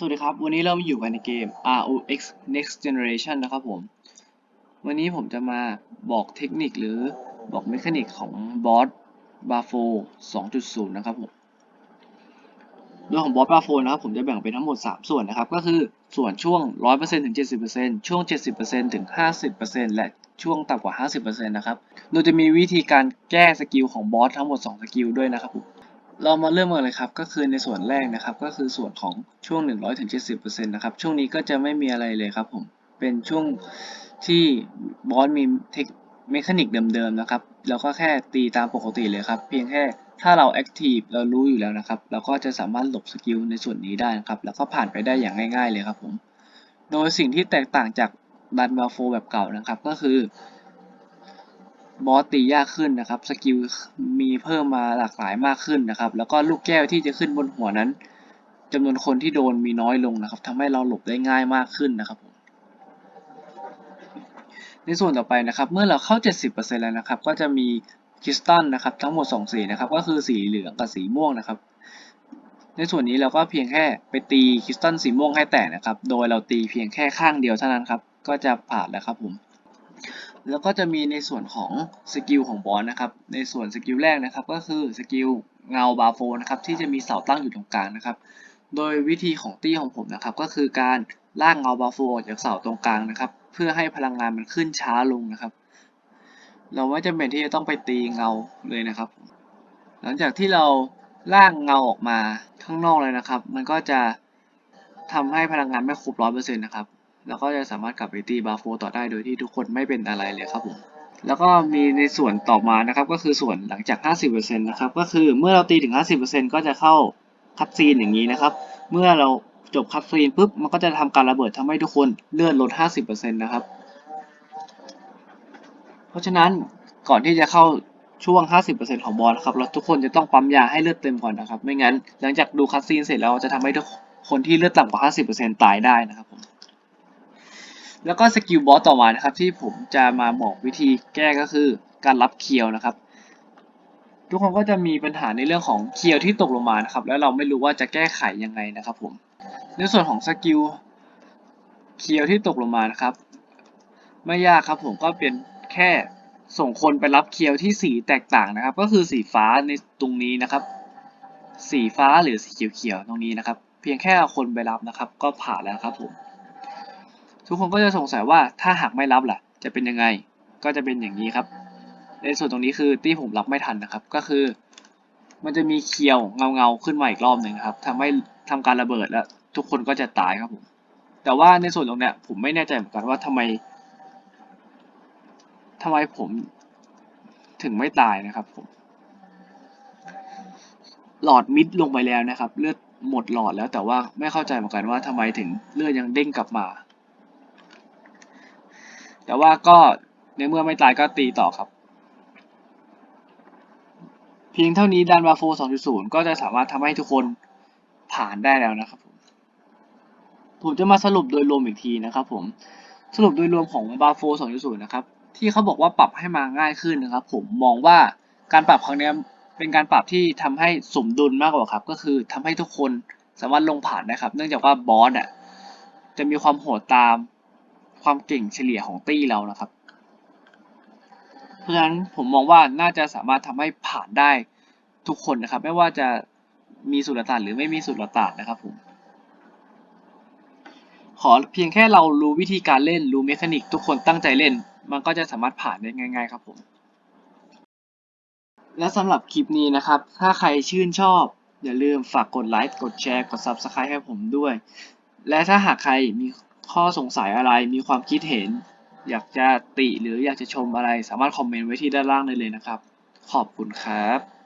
สวัสดีครับ วันนี้เรามาอยู่กันในเกม ROX Next Generation นะครับผม วันนี้ผมจะมาบอกเทคนิคหรือบอกเมคานิกของบอสบาโฟ2.0 นะครับผมโดยของบอสบาโฟนะครับผมจะแบ่งเป็นทั้งหมด 3 ส่วนนะครับ ก็คือส่วนช่วง 100%ถึง 70%ช่วง 70%ถึง 50%และช่วงต่ำกว่า 50%นะครับ โดยจะมีวิธีการแก้สกิลของบอสทั้งหมด 2 สกิลด้วยนะครับผม เรามาเริ่มกันเลยครับ ก็คือในส่วนแรกนะครับ ก็คือส่วนของช่วง 100ถึง70%นะครับ ช่วงนี้ก็จะไม่มีอะไรเลยครับผม เป็นช่วงที่บอสมีเทคเมคานิกเดิมๆนะครับแล้วก็แค่ตีตามปกติเลยครับ เพียงแค่ถ้าเราแอคทีฟเรารู้อยู่แล้วนะครับ เราก็จะสามารถหลบสกิลในส่วนนี้ได้นะครับ แล้วก็ผ่านไปได้อย่างง่าย ๆ เลยครับผม โดยสิ่งที่แตกต่างจากดันมาโฟแบบเก่านะครับ ก็คือ บอสตียากขึ้นนะครับสกิลมีเพิ่มมาหลากหลายมากขึ้นนะครับ แล้วก็ลูกแก้วที่จะขึ้นบนหัวนั้นจำนวนคนที่โดนมีน้อยลงนะครับทำให้เราหลบได้ง่ายมากขึ้นนะครับผมในส่วนต่อไปนะครับ เมื่อเราเข้า 70%แล้วนะครับ ก็จะมีคริสตัลนะครับ ทั้งหมด 2 สีนะครับ ก็คือสีเหลืองกับสีม่วงนะครับ ในส่วนนี้เราก็เพียงแค่ไปตีคริสตัลสีม่วงให้แตกนะครับ โดยเราตีเพียงแค่ข้างเดียวเท่านั้นครับ ก็จะผ่านแล้วครับผม แล้วก็จะมีในส่วนของสกิลของบอสนะครับ ในส่วนสกิลแรกนะครับ ก็คือสกิลเงาบาโฟนะครับที่จะมีเสาตั้งอยู่ตรงกลางนะครับ โดยวิธีของตี้ของผมนะครับ ก็คือการลากเงาบาโฟออกจากเสาตรงกลางนะครับ เพื่อให้พลังงานมันขึ้นช้าลงนะครับ เราไม่จำเป็นที่จะต้องไปตีเงาเลยนะครับ หลังจากที่เราลากเงาออกมาข้างนอกเลยนะครับ มันก็จะทำให้พลังงานไม่ครบร้อยเปอร์เซ็นต์นะครับ แล้วก็จะสามารถกลับไปตีบาโฟต่อได้โดยที่ทุกคนไม่เป็นอะไรเลยครับผมแล้วก็มีในส่วนต่อมานะครับก็คือส่วนหลังจาก 50%นะครับก็คือเมื่อเราตีถึง 50%ก็จะเข้าคัตซีนอย่างนี้นะครับ เมื่อเราจบคัตซีนปุ๊บมันก็จะทำการระเบิดทำให้ทุกคนเลื่อนลด 50%นะครับ เพราะฉะนั้นก่อนที่จะเข้าช่วง 50%ของบอลครับเราทุกคนจะต้องปั๊มยาให้เลือดเต็มก่อนนะครับ ไม่งั้นหลังจากดูคัตซีนเสร็จแล้วจะทำให้ทุกคนที่เลือดต่ำกว่า 50%ตายได้นะครับผม แล้วก็สกิลบอสต่อมานะครับที่ผมจะมาบอกวิธีแก้ก็คือการรับเคียวนะครับ ทุกคนก็จะมีปัญหาในเรื่องของเคียวที่ตกลงมานะครับ แล้วเราไม่รู้ว่าจะแก้ไขยังไงนะครับผมในส่วนของสกิลเคียวที่ตกลงมานะครับ ไม่ยากครับผมก็เป็นแค่ส่งคนไปรับเคียวที่สีแตกต่างนะครับ ก็คือสีฟ้าในตรงนี้นะครับ สีฟ้าหรือสีเขียวๆตรงนี้นะครับ เพียงแค่เอาคนไปรับนะครับ ก็ผ่านแล้วครับผม ทุกคนก็จะสงสัยว่าถ้าหากไม่รับล่ะ จะเป็นยังไง ก็จะเป็นอย่างนี้ครับ ในส่วนตรงนี้คือที่ผมรับไม่ทันนะครับ ก็คือ มันจะมีเคียวเงาเงาๆขึ้นมาอีกรอบหนึ่งครับทำให้ทำการระเบิดแล้ว ทุกคนก็จะตายครับผม แต่ว่าในส่วนตรงเนี้ยผมไม่แน่ใจเหมือนกันว่าทำไมทำไมผมถึงไม่ตายนะครับผม หลอดมิดลงไปแล้วนะครับ เลือดหมดหลอดแล้วแต่ว่าไม่เข้าใจเหมือนกันว่าทำไมถึงเลือดยังเด้งกลับมา แต่ว่าก็ในเมื่อไม่ตายก็ตีต่อครับ เพียงเท่านี้ดันบาโฟ2.0 ก็จะสามารถทำให้ทุกคนผ่านได้แล้วนะครับผมผมจะมาสรุปโดยรวมอีกทีนะครับผมสรุปโดยรวมของบาโฟ2.0 นะครับ ที่เขาบอกว่าปรับให้มาง่ายขึ้นนะครับ ผมมองว่าการปรับครั้งนี้เป็นการปรับที่ทำให้สมดุลมากกว่าครับ ก็คือทำให้ทุกคนสามารถลงผ่านได้ครับ เนื่องจากว่าบอสอะจะมีความโหดตาม ความเก่งเฉลี่ยของตี้เรานะครับ เพราะฉะนั้นผมมองว่าน่าจะสามารถทำให้ผ่านได้ทุกคนนะครับ ไม่ว่าจะมีสุลต่านหรือไม่มีสุลต่านนะครับผมขอเพียงแค่เรารู้วิธีการเล่นรู้เมคานิกทุกคนตั้งใจเล่น มันก็จะสามารถผ่านได้ง่าย ๆ ครับผม และสำหรับคลิปนี้นะครับ ถ้าใครชื่นชอบ อย่าลืมฝากกดไลค์กดแชร์กด Subscribe ให้ผมด้วย และถ้าหากใครมี ข้อสงสัยอะไรมีความคิดเห็น อยากจะติหรืออยากจะชมอะไรสามารถคอมเมนต์ไว้ที่ด้านล่างได้เลยนะครับ ขอบคุณครับ